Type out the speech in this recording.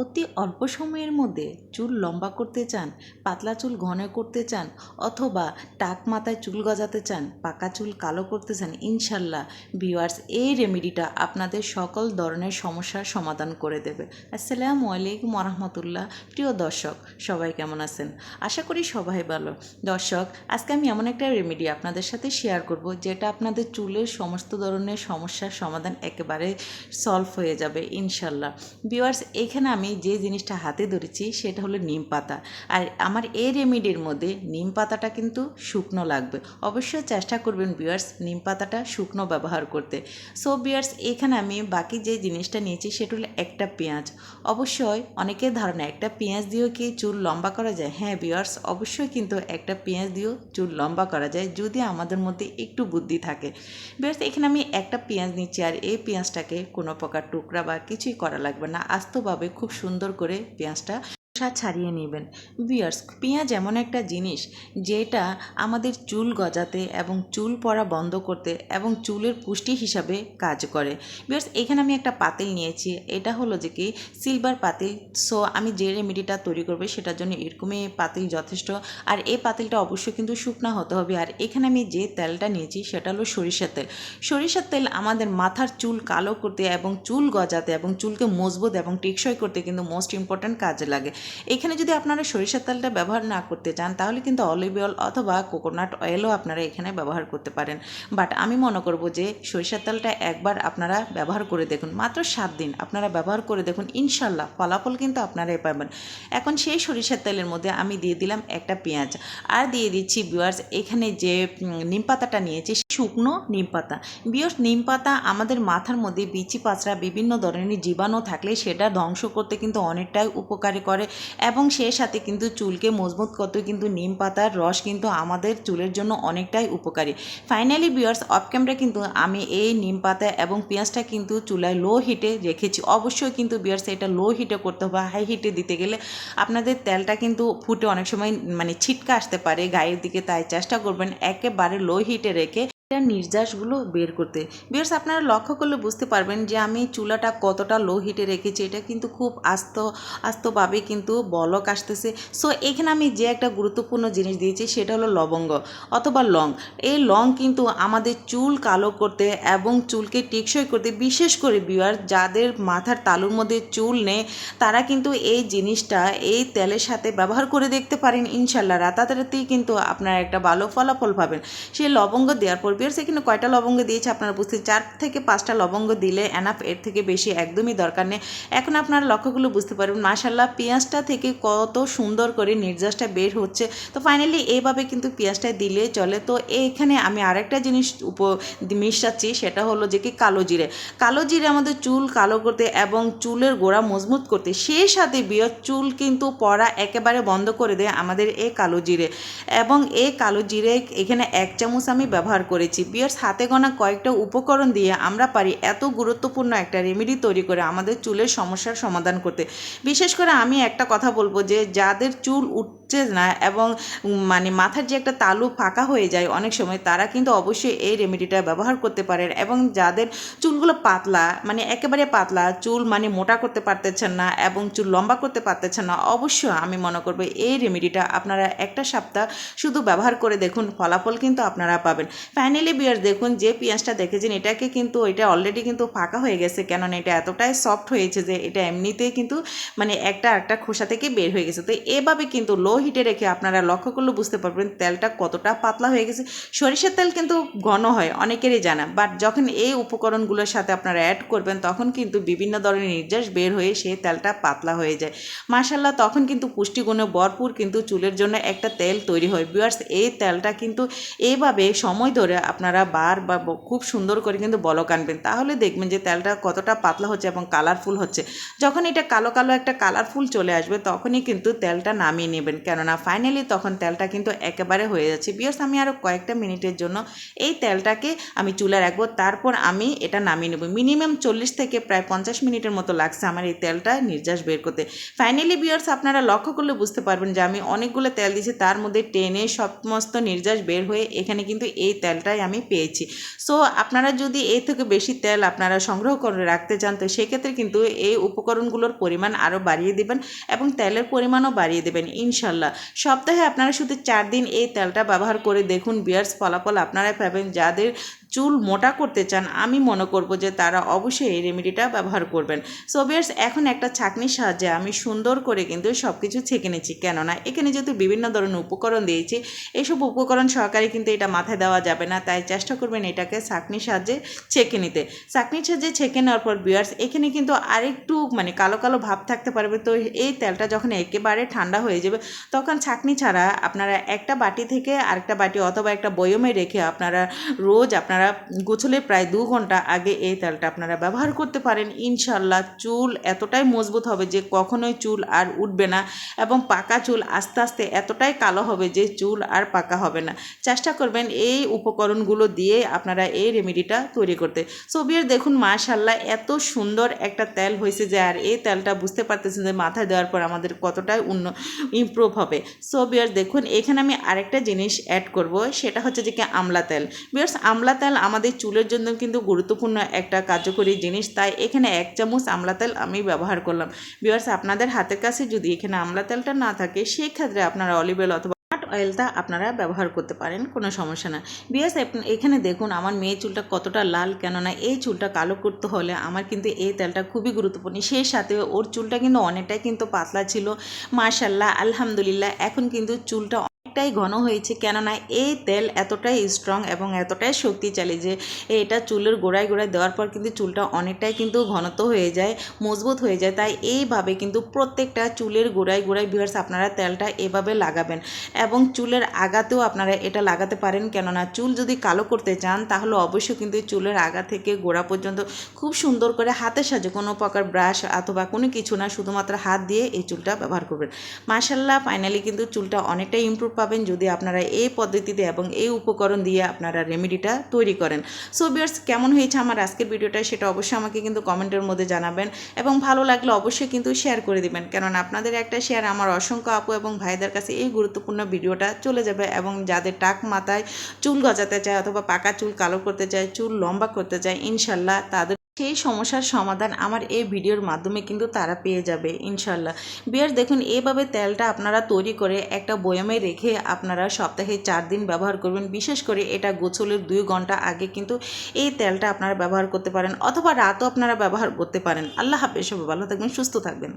অতি অল্প সময়ের মধ্যে চুল লম্বা করতে চান, পাতলা চুল ঘন করতে চান অথবা টাক মাথায় চুল গজাতে চান, পাকা চুল কালো করতে চান, ইনশাল্লাহ ভিউয়ার্স এই রেমেডিটা আপনাদের সকল ধরনের সমস্যার সমাধান করে দেবে। আসসালামু আলাইকুম রহমতুল্লাহ প্রিয় দর্শক, সবাই কেমন আছেন? আশা করি সবাই ভালো। দর্শক, আজকে আমি এমন একটা রেমেডি আপনাদের সাথে শেয়ার করব, যেটা আপনাদের চুলের সমস্ত ধরনের সমস্যার সমাধান একেবারে সলভ হয়ে যাবে, ইনশাল্লাহ। ভিউয়ার্স এখানে আমি যে জিনিসটা হাতে ধরেছি সেটা হলো নিম পাতা। আর আমার এই রেমেডির মধ্যে নিম পাতাটা কিন্তু শুকনো লাগবে। অবশ্যই চেষ্টা করবেন ভিউয়ার্স নিম পাতাটা শুকনো ব্যবহার করতে। সো বিয়ার্স এখানে আমি বাকি যে জিনিসটা নিয়েছি সেটা হলো একটা পেঁয়াজ। অবশ্যই অনেকের ধারণা একটা পেঁয়াজ দিয়েও কি চুল লম্বা করা যায়? হ্যাঁ ভিউয়ার্স অবশ্যই কিন্তু একটা পেঁয়াজ দিয়েও চুল লম্বা করা যায় যদি আমাদের মধ্যে একটু বুদ্ধি থাকে। ভিউয়ার্স এখানে আমি একটা পেঁয়াজ নিচ্ছি আর এই পেঁয়াজটাকে কোনো প্রকার টুকরা বা কিছুই করা লাগবে না। আস্তভাবে খুব সুন্দর করে পেঁয়াজটা খোসা ছাড়িয়ে নেবেন। বিয়ার্স পেঁয়াজ এমন একটা জিনিস যেটা আমাদের চুল গজাতে এবং চুল পড়া বন্ধ করতে এবং চুলের পুষ্টি হিসাবে কাজ করে। বিয়ার্স এখানে আমি একটা পাতিল নিয়েছি। এটা হলো যে কি, সিলভার পাতিল। সো, আমি যে রেমেডিটা তৈরি করব সেটার জন্য এরকমই পাতিল যথেষ্ট। আর এই পাতিলটা অবশ্যই কিন্তু শুকনা হতে হবে। আর এখানে আমি যে তেলটা নিয়েছি সেটা হলো সরিষার তেল। সরিষার তেল আমাদের মাথার চুল কালো করতে এবং চুল গজাতে এবং চুলকে মজবুত এবং টেকসই করতে কিন্তু মোস্ট ইম্পর্ট্যান্ট কাজে লাগে। এখানে যদি আপনারা সরিষার তেলটা ব্যবহার না করতে চান, তাহলে কিন্তু অলিভ অয়েল অথবা কোকোনাট অয়েলও আপনারা এখানে ব্যবহার করতে পারেন। বাট আমি মনে করব যে, সরিষার তেলটা একবার আপনারা ব্যবহার করে দেখুন। মাত্র সাত দিন আপনারা ব্যবহার করে দেখুন, ইনশাল্লাহ ফলাফল কিন্তু আপনারাই পাবেন। এখন সেই সরিষার তেলের মধ্যে আমি দিয়ে দিলাম একটা পেঁয়াজ। আর দিয়ে দিচ্ছি বিয়ার্স এখানে যে নিম পাতাটা নিয়েছি শুকনো নিম পাতা। বিয়ার্স নিম পাতা আমাদের মাথার মধ্যে বিচি পাচড়া বিভিন্ন ধরনের জীবাণু থাকলে সেটা ধ্বংস করতে কিন্তু অনেকটাই উপকারী করে এবং সেই সাথে কিন্তু চুলকে মজবুত করতে কিন্তু নিম পাতার রস কিন্তু আমাদের চুলের জন্য অনেকটাই উপকারী। ফাইনালি বিয়ার্স অফ ক্যামেরা কিন্তু আমি এই নিম পাতা এবং পেঁয়াজটা কিন্তু চুলায় লো হিটে রেখেছি। অবশ্যই কিন্তু বিয়ার্স এটা লো হিটে করতে হবে। হাই হিটে দিতে গেলে আপনাদের তেলটা কিন্তু ফুটে অনেক সময় মানে ছিটকা আসতে পারে গায়ের দিকে, তাই চেষ্টা করবেন একেবারে লো হিটে রেখে এটার নির্যাসগুলো বের করতে। বিয়ার্স আপনারা লক্ষ্য করলে বুঝতে পারবেন যে আমি চুলাটা কতটা লো হিটে রেখেছি, এটা কিন্তু খুব আস্ত, আস্তভাবে কিন্তু বলক আসতেছে। সো এখানে আমি যে একটা গুরুত্বপূর্ণ জিনিস দিয়েছি, সেটা হলো লবঙ্গ অথবা লং। এই লং কিন্তু আমাদের চুল কালো করতে এবং চুলকে টেকসই করতে, বিশেষ করে বিয়ার যাদের মাথার তালুর মধ্যে চুল নেই, তারা কিন্তু এই জিনিসটা এই তেলের সাথে ব্যবহার করে দেখতে পারেন ইনশাল্লাহ রাতারাতেই কিন্তু আপনারা একটা ভালো ফলাফল পাবেন। সেই লবঙ্গ দেওয়ার পর বিয়ার্স এখানে কয়টা লবঙ্গ দিয়েছে আপনারা বুঝতে চার থেকে পাঁচটা লবঙ্গ দিলে এনাফ এর থেকে বেশি একদমই দরকার নেই। এখন আপনারা লক্ষ্যগুলো বুঝতে পারবেন মাশাল্লাহ পেঁয়াজটা থেকে কত সুন্দর করে নির্যাসটা বের হচ্ছে। তো ফাইনালি এইভাবে কিন্তু পেঁয়াজটা দিলে চলে। তো এইখানে আমি আরেকটা জিনিস উপ, মিশাচ্ছি, সেটা হলো যে কি কালো জিরে। কালো জিরে আমাদের চুল কালো করতে এবং চুলের গোড়া মজবুত করতে, সেই সাথে বিয়র চুল কিন্তু পড়া একেবারে বন্ধ করে দেয় আমাদের এই কালো জিরে। এবং এই কালো জিরে এখানে এক চামচ আমি ব্যবহার করেছি। বিয়ার্স, হাতে গোনা কয়েকটা উপকরণ দিয়ে আমরা পারি এত গুরুত্বপূর্ণ একটা রেমেডি তৈরি করে আমাদের চুলের সমস্যার সমাধান করতে। বিশেষ করে আমি একটা কথা বলব যে, যাদের চুল উঠছে না এবং মানে মাথার যে একটা তালু ফাঁকা হয়ে যায় অনেক সময়, তারা কিন্তু অবশ্যই এই রেমেডিটা ব্যবহার করতে পারেন এবং যাদের চুলগুলো পাতলা মানে একেবারে পাতলা, চুল মানে মোটা করতে পারতেছেন না এবং চুল লম্বা করতে পারতেছেন না, অবশ্যই আমি মনে করব এই রেমেডিটা আপনারা একটা সপ্তাহ শুধু ব্যবহার করে দেখুন, ফলাফল কিন্তু আপনারা পাবেন। ফাইনালি বিয়ার দেখুন, যে পেঁয়াজটা দেখেছেন, এটাকে কিন্তু, এটা অলরেডি কিন্তু ফাঁকা হয়ে গেছে। কেননা এটা এতটাই সফট হয়েছে যে এটা এমনিতেই কিন্তু মানে একটা একটা খোসা থেকে বের হয়ে গেছে। তো এভাবে কিন্তু লো হিটে রেখে আপনারা লক্ষ্য করলে বুঝতে পারবেন তেলটা কতটা পাতলা হয়ে গেছে। সরিষার তেল কিন্তু ঘন হয়, অনেকেরই জানা। বাট যখন এই উপকরণগুলোর সাথে আপনারা অ্যাড করবেন, তখন কিন্তু বিভিন্ন ধরনের নির্যাস বের হয়ে সেই তেলটা পাতলা হয়ে যায়। মার্শাল্লাহ তখন কিন্তু পুষ্টিগুণে ভরপুর কিন্তু চুলের জন্য একটা তেল তৈরি হয়। বিয়ার্স, এই তেলটা কিন্তু এইভাবে সময় ধরে আপনারা বার বা খুব সুন্দর করে কিন্তু বলক আনবেন। তাহলে দেখবেন যে তেলটা কতটা পাতলা হচ্ছে এবং কালারফুল হচ্ছে। যখন এটা কালো কালো একটা কালারফুল চলে আসবে, তখনই কিন্তু তেলটা নামিয়ে নেবেন। কেননা ফাইনালি তখন তেলটা কিন্তু একেবারে হয়ে যাচ্ছে। বিয়ার্স আমি আরও কয়েকটা মিনিটের জন্য এই তেলটাকে আমি চুলা রাখব। তারপর আমি এটা নামিয়ে নেব। মিনিমাম চল্লিশ থেকে প্রায় পঞ্চাশ মিনিটের মতো লাগছে আমার এই তেলটা নির্যাস বের করতে। ফাইনালি বিয়ার্স আপনারা লক্ষ্য করলে বুঝতে পারবেন যে আমি অনেকগুলো তেল দিয়েছি। তার মধ্যে টেনে সমস্ত নির্যাস বের হয়ে এখানে কিন্তু এই তেলটাই তেলটাই আমি পেয়েছি। সো আপনারা যদি এর থেকে বেশি তেল আপনারা সংগ্রহ করে রাখতে চান, তো সেক্ষেত্রে কিন্তু এই উপকরণগুলোর পরিমাণ আরও বাড়িয়ে দেবেন এবং তেলের পরিমাণও বাড়িয়ে দেবেন, ইনশাল্লাহ। সপ্তাহে আপনারা শুধু চার দিন এই তেলটা ব্যবহার করে দেখুন, বিয়ার্স ফলাফল আপনারা পাবেন। যাদের চুল মোটা করতে চান, আমি মনে করব যে তারা অবশ্যই এই রেমেডিটা ব্যবহার করবেন। সো এখন একটা ছাঁকনির সাহায্যে আমি সুন্দর করে কিন্তু সব কিছু ছেঁকে নিচ্ছি। কেননা এখানে যেহেতু বিভিন্ন ধরনের উপকরণ দিয়েছি এইসব উপকরণ সহকারে কিন্তু এটা মাথায় দেওয়া যাবে না, তাই চেষ্টা করবেন এটাকে ছাঁকনির সাহায্যে ছেঁকে নিতে। ছাঁকনির সাহায্যে ছেঁকে নেওয়ার পর বিয়ার্স এখানে কিন্তু আরেকটু মানে কালো কালো ভাব থাকতে পারবে। তো এই তেলটা যখন একেবারে ঠান্ডা হয়ে যাবে, তখন ছাঁকনি ছাড়া আপনারা একটা বাটি থেকে আরেকটা বাটি অথবা একটা বয়মে রেখে আপনারা রোজ আপনারা গোছলের প্রায় দু ঘণ্টা আগে এই তেলটা আপনারা ব্যবহার করতে পারেন। ইনশাল্লাহ চুল এতটাই মজবুত হবে যে কখনোই চুল আর উঠবে না এবং পাকা চুল আস্তে আস্তে এতটাই কালো হবে যে চুল আর পাকা হবে না। চেষ্টা করবেন এই উপকরণগুলো দিয়ে আপনারা এই রেমেডিটা তৈরি করতে। সবিয়ার দেখুন মাশাল্লাহ এত সুন্দর একটা তেল হয়েছে যে আর এই তেলটা বুঝতে পারতেছেন যে মাথায় দেওয়ার পর আমাদের কতটাই উন্ন ইমপ্রুভ হবে। সো বিয়ার, দেখুন এখানে আমি আরেকটা জিনিস অ্যাড করব, সেটা হচ্ছে যে কি আমলা তেল। বিয়ার্স, আমলা তেল আমাদের চুলের জন্য কিন্তু গুরুত্বপূর্ণ একটা কার্যকরী জিনিস। তাই এখানে এক চামচ আমলা তেল আমি ব্যবহার করলাম। বিয়ার্স আপনাদের হাতের কাছে যদি এখানে আমলা তেলটা না থাকে, সেক্ষেত্রে আপনারা অলিভ অয়েল অথবা অয়েলটা আপনারা ব্যবহার করতে পারেন, কোনো সমস্যা না। বিয়াস এখানে দেখুন, আমার মেয়ে চুলটা কতটা লাল, কেননা এই চুলটা কালো করতে হলে আমার কিন্তু এই তেলটা খুবই গুরুত্বপূর্ণ। সেই সাথে ওর চুলটা কিন্তু অনেকটাই কিন্তু পাতলা ছিল। মাশাল্লাহ আলহামদুলিল্লাহ, এখন কিন্তু চুলটা অনেকটাই ঘন হয়েছে, কেননা এই তেল এতটাই স্ট্রং এবং এতটাই শক্তিশালী যে এটা চুলের গোড়ায় গোড়ায় দেওয়ার পর কিন্তু চুলটা অনেকটাই কিন্তু ঘনত্ব হয়ে যায়, মজবুত হয়ে যায়। তাই এইভাবে কিন্তু প্রত্যেকটা চুলের গোড়ায় গোড়ায় ভিউয়ার্স আপনারা তেলটা এভাবে লাগাবেন এবং চুলের আগাতেও আপনারা এটা লাগাতে পারেন। কেননা চুল যদি কালো করতে চান, তাহলে অবশ্যই কিন্তু চুলের আগা থেকে গোড়া পর্যন্ত খুব সুন্দর করে হাতের সাহায্যে কোনো প্রকার ব্রাশ অথবা কোনো কিছু না, শুধুমাত্র হাত দিয়ে এই চুলটা ব্যবহার করবেন। মাসাল্লাহ ফাইনালি কিন্তু চুলটা অনেকটাই ইমপ্রুভ পাবেন যদি আপনারা এই পদ্ধতিতে এবং এই উপকরণ দিয়ে আপনারা রেমেডিটা তৈরি করেন। সো বিয়ার্স কেমন হয়েছে আমার আজকের ভিডিওটা সেটা অবশ্যই আমাকে কিন্তু কমেন্টের মধ্যে জানাবেন এবং ভালো লাগলে অবশ্যই কিন্তু শেয়ার করে দিবেন। কেননা আপনাদের একটা শেয়ার আমার অসংখ্য আপু এবং ভাইদের কাছে এই গুরুত্বপূর্ণ ভিডিওটা চলে যাবে এবং যাদের টাক মাথায় চুল গজাতে চায় অথবা পাকা চুল কালো করতে চায়, চুল লম্বা করতে চায়, ইনশাল্লাহ তাদের সেই সমস্যার সমাধান আমার এই ভিডিওর মাধ্যমে কিন্তু তারা পেয়ে যাবে ইনশাল্লাহ বিয়ার, দেখুন, এভাবে তেলটা আপনারা তৈরি করে একটা বয়ামে রেখে আপনারা সপ্তাহে চার দিন ব্যবহার করবেন। বিশেষ করে এটা গোছলের দুই ঘণ্টা আগে কিন্তু এই তেলটা আপনারা ব্যবহার করতে পারেন অথবা রাতও আপনারা ব্যবহার করতে পারেন। আল্লাহ হাফেজ ভালো থাকবেন, সুস্থ থাকবেন।